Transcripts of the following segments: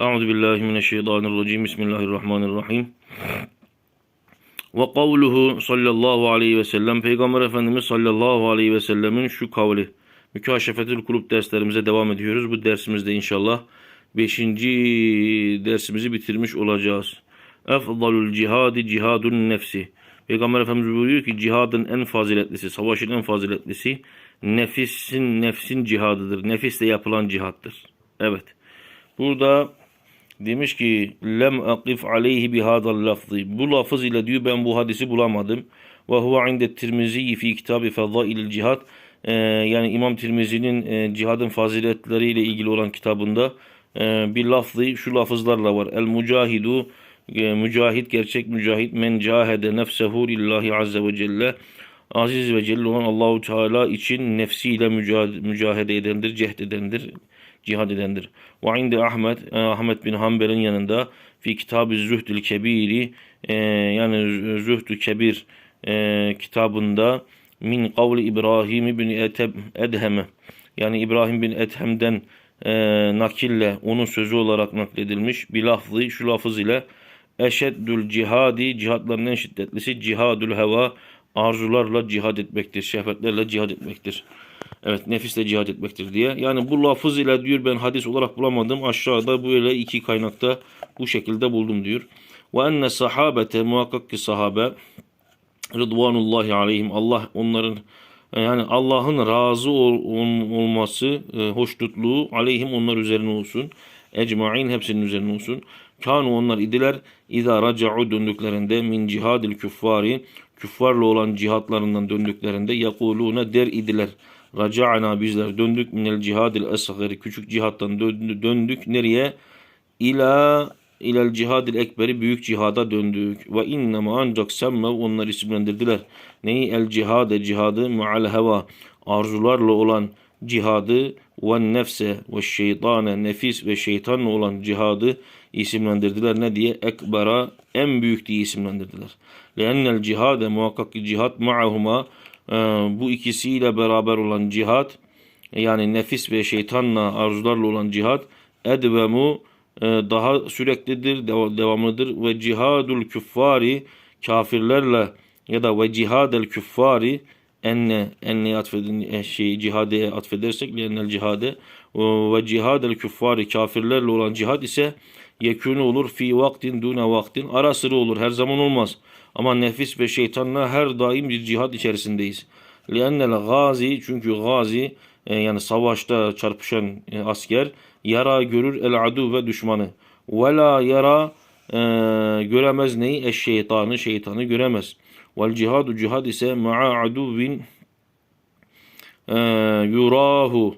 Euzu billahi mineşşeytanirracim. Bismillahirrahmanirrahim. Ve kavluhu sallallahu aleyhi ve sellem Peygamber Efendimiz sallallahu aleyhi ve sellemin şu kavli. Mükaşefetül Kulüp derslerimize devam ediyoruz. Bu dersimizde inşallah 5. dersimizi bitirmiş olacağız. Efdalul cihadi cihadun nefsi. Peygamber Efendimiz buyuruyor ki cihadın en faziletlisi, savaşın en faziletlisi nefisin nefsin cihadıdır. Nefisle yapılan cihattır. Evet. Burada demiş ki lem akif aleyhi bihadal lafzı. Bu lafız ile diyor ben bu hadisi bulamadım. Ve huve inde Tirmizi fi kitabı fadailil cihad. Ee, yani İmam Tirmizi'nin e, cihadın faziletleriyle ilgili olan kitabında e, bir lafzı şu lafızlarla var. El mucahidu e, mücahit gerçek mücahit men cahede nefsehu lillahi azze ve celle aziz ve celle olan Allahu Teala için nefsiyle mücahede edendir, cehd edendir, cihad edendir. Ve inde Ahmet, e, Ahmet bin Hanbel'in yanında fi kitabı Zühdül Kebiri e, yani Zühdü Kebir e, kitabında min kavli İbrahim bin Eteb, Edhem'e yani İbrahim bin Edhem'den e, nakille onun sözü olarak nakledilmiş bir lafzı şu lafız ile eşeddül cihadi cihatların en şiddetlisi cihadül heva arzularla cihad etmektir. Şehvetlerle cihad etmektir. Evet nefisle cihad etmektir diye. Yani bu lafız ile diyor ben hadis olarak bulamadım. Aşağıda böyle iki kaynakta bu şekilde buldum diyor. Ve enne sahabete muhakkak ki sahabe Rıdvanullahi aleyhim Allah onların yani Allah'ın razı ol, ol, olması, e, hoşnutluğu aleyhim onlar üzerine olsun. Ecmain hepsinin üzerine olsun. Kanu onlar idiler. İza raca'u döndüklerinde min cihadil küffari küffarla olan cihatlarından döndüklerinde yakuluna der idiler. Raca'na bizler döndük minel cihadil esgari küçük cihattan döndük nereye? İla ilel cihadil ekberi büyük cihada döndük. Ve innema ancak semme onlar isimlendirdiler. Neyi? El cihade cihadı mual heva arzularla olan cihadı ve nefse ve şeytane nefis ve şeytanla olan cihadı isimlendirdiler. Ne diye? Ekbera en büyük diye isimlendirdiler. Leennel cihade muhakkak cihat ma'ahuma bu ikisiyle beraber olan cihat yani nefis ve şeytanla arzularla olan cihat edvemu e, daha süreklidir, devamlıdır. Ve cihadul küffari kafirlerle ya da ve cihadel küffari enne enne atfedin şey cihadeye atfedersek lennel cihade ve cihadel küffari kafirlerle olan cihad ise yekûnü olur fi vaktin duna vaktin. Ara sıra olur her zaman olmaz ama nefis ve şeytanla her daim bir cihad içerisindeyiz. Liennel gazi çünkü gazi e, yani savaşta çarpışan e, asker yara görür el adu ve düşmanı. Ve la yara e, göremez neyi? Eş şeytanı şeytanı göremez. Vel cihadu cihad ise ma'a aduvin yurahu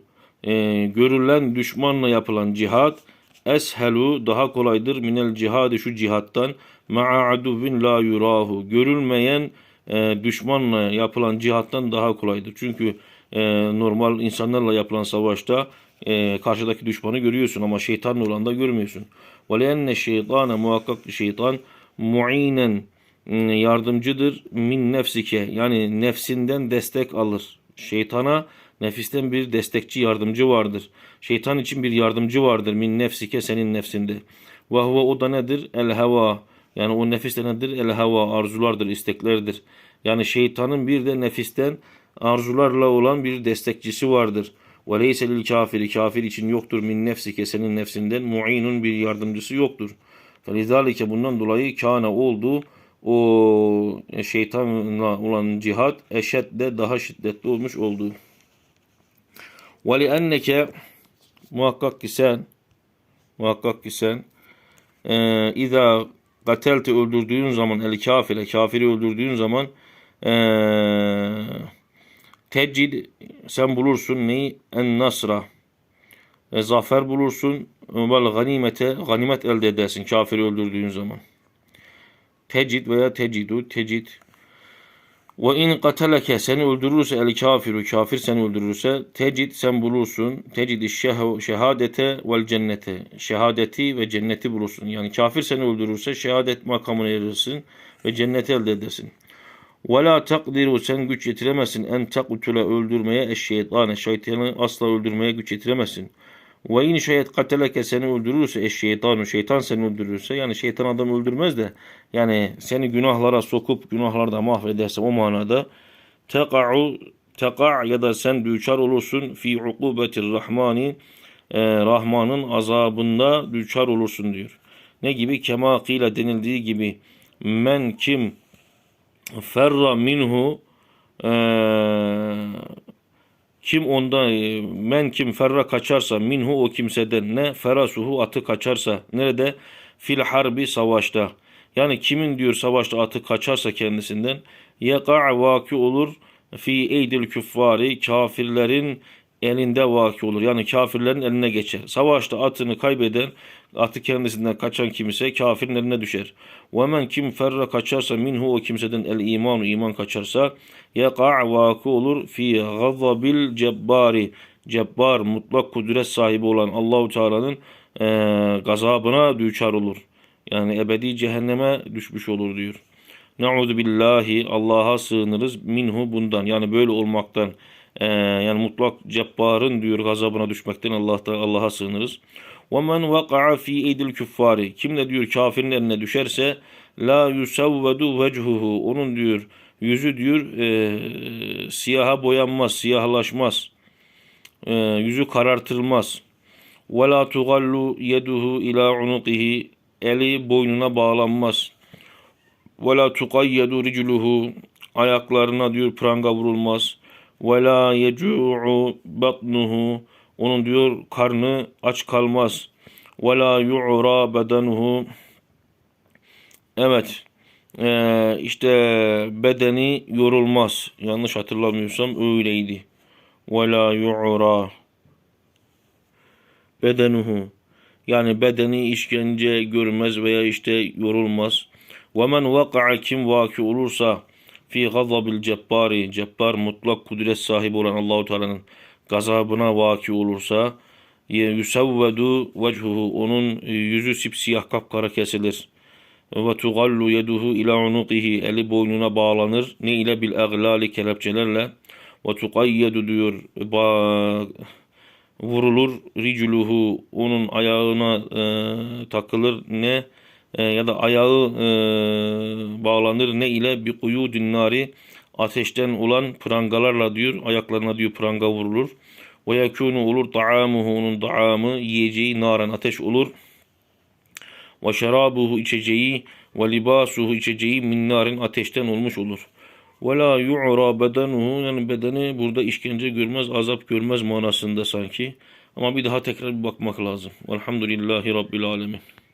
görülen düşmanla yapılan cihad Eshelu daha kolaydır minel cihadi şu cihattan ma'a aduvin la yurahu. Görülmeyen e, düşmanla yapılan cihattan daha kolaydır. Çünkü e, normal insanlarla yapılan savaşta e, karşıdaki düşmanı görüyorsun ama şeytanla olan da görmüyorsun. Ve leenne şeytane muhakkak şeytan muinen e, yardımcıdır min nefsike yani nefsinden destek alır. Şeytana nefisten bir destekçi yardımcı vardır. Şeytan için bir yardımcı vardır min nefsike senin nefsinde. Ve huve o da nedir? El heva yani o nefis de nedir? El heva arzulardır, isteklerdir. Yani şeytanın bir de nefisten arzularla olan bir destekçisi vardır. Ve leyse lil kafiri kafir için yoktur min nefsike senin nefsinden mu'inun bir yardımcısı yoktur. Felizalike bundan dolayı kana oldu o şeytanla olan cihat eşedde daha şiddetli olmuş oldu. Ve li enneke muhakkak ki sen muhakkak ki sen e, İza öldürdüğün zaman el kafire kafiri öldürdüğün zaman eee Tecid sen bulursun neyi? En nasra. E, zafer bulursun. Vel ganimete ganimet elde edersin kafiri öldürdüğün zaman. Tecid veya tecidu tecid. Ve in kateleke seni öldürürse el kafiru kafir seni öldürürse tecid sen bulursun. Tecidi şehadete vel cennete. Şehadeti ve cenneti bulursun. Yani kafir seni öldürürse şehadet makamını erirsin ve cenneti elde edersin. Ve la takdiru sen güç yetiremezsin en takutule öldürmeye eşşeytane şeytanı asla öldürmeye güç yetiremezsin. Ve in şayet kateleke seni öldürürse eş şeytanu şeytan seni öldürürse yani şeytan adam öldürmez de yani seni günahlara sokup günahlarda mahvederse o manada teka'u teka' ya da sen düçar olursun fi ukubetir rahmani e, Rahman'ın azabında düçar olursun diyor. Ne gibi? Kema kıyla denildiği gibi men kim ferra minhu eee, kim onda e, men kim ferra kaçarsa minhu o kimseden ne ferasuhu atı kaçarsa nerede? Fil harbi savaşta. Yani kimin diyor savaşta atı kaçarsa kendisinden yaka vaki olur fi eydil küffari kafirlerin elinde vaki olur. Yani kafirlerin eline geçer. Savaşta atını kaybeden, atı kendisinden kaçan kimse kafirin eline düşer. Ve men kim ferra kaçarsa minhu o kimseden el imanu iman kaçarsa yaka vaki olur fi gazabil cebbari. Cebbar mutlak kudret sahibi olan Allahu Teala'nın e, gazabına düçar olur. Yani ebedi cehenneme düşmüş olur diyor. Nauzu billahi Allah'a sığınırız minhu bundan yani böyle olmaktan ee, yani mutlak cebbarın diyor gazabına düşmekten Allah'ta Allah'a sığınırız. Men vaka'a fi eydil küffari kim de diyor kafirin eline düşerse la yusavvedu vechuhu onun diyor yüzü diyor e, siyaha boyanmaz, siyahlaşmaz. E, yüzü karartılmaz. Ve la tugallu yeduhu ila unuqihi eli boynuna bağlanmaz. Ve la tuqayyedu ricluhu ayaklarına diyor pranga vurulmaz. Ve la yecu'u batnuhu onun diyor karnı aç kalmaz. Ve la yu'ra bedenuhu Evet. Ee, işte bedeni yorulmaz. Yanlış hatırlamıyorsam öyleydi. Ve la yu'ra bedenuhu yani bedeni işkence görmez veya işte yorulmaz. Ve men vaka'a kim vaki olursa fi gazabil cebbari cebbar mutlak kudret sahibi olan Allahu Teala'nın gazabına vaki olursa yusavvedu vechuhu onun yüzü sipsiyah kapkara kesilir. Ve tugallu yeduhu ila unuqihi eli boynuna bağlanır. Ne ile bil aglali kelepçelerle ve tuqayyedu diyor vurulur ricluhu onun ayağına e, takılır ne e, ya da ayağı e, bağlanır ne ile bir kuyu dinari ateşten olan prangalarla diyor ayaklarına diyor pranga vurulur. Ve yekûnu olur ta'amuhu onun ta'amı yiyeceği naran ateş olur. Ve şerabuhu içeceği ve libasuhu içeceği min narin ateşten olmuş olur. Ve la yu'ra bedenuhu yani bedeni burada işkence görmez, azap görmez manasında sanki. Ama bir daha tekrar bir bakmak lazım. Velhamdülillahi Rabbil Alemin.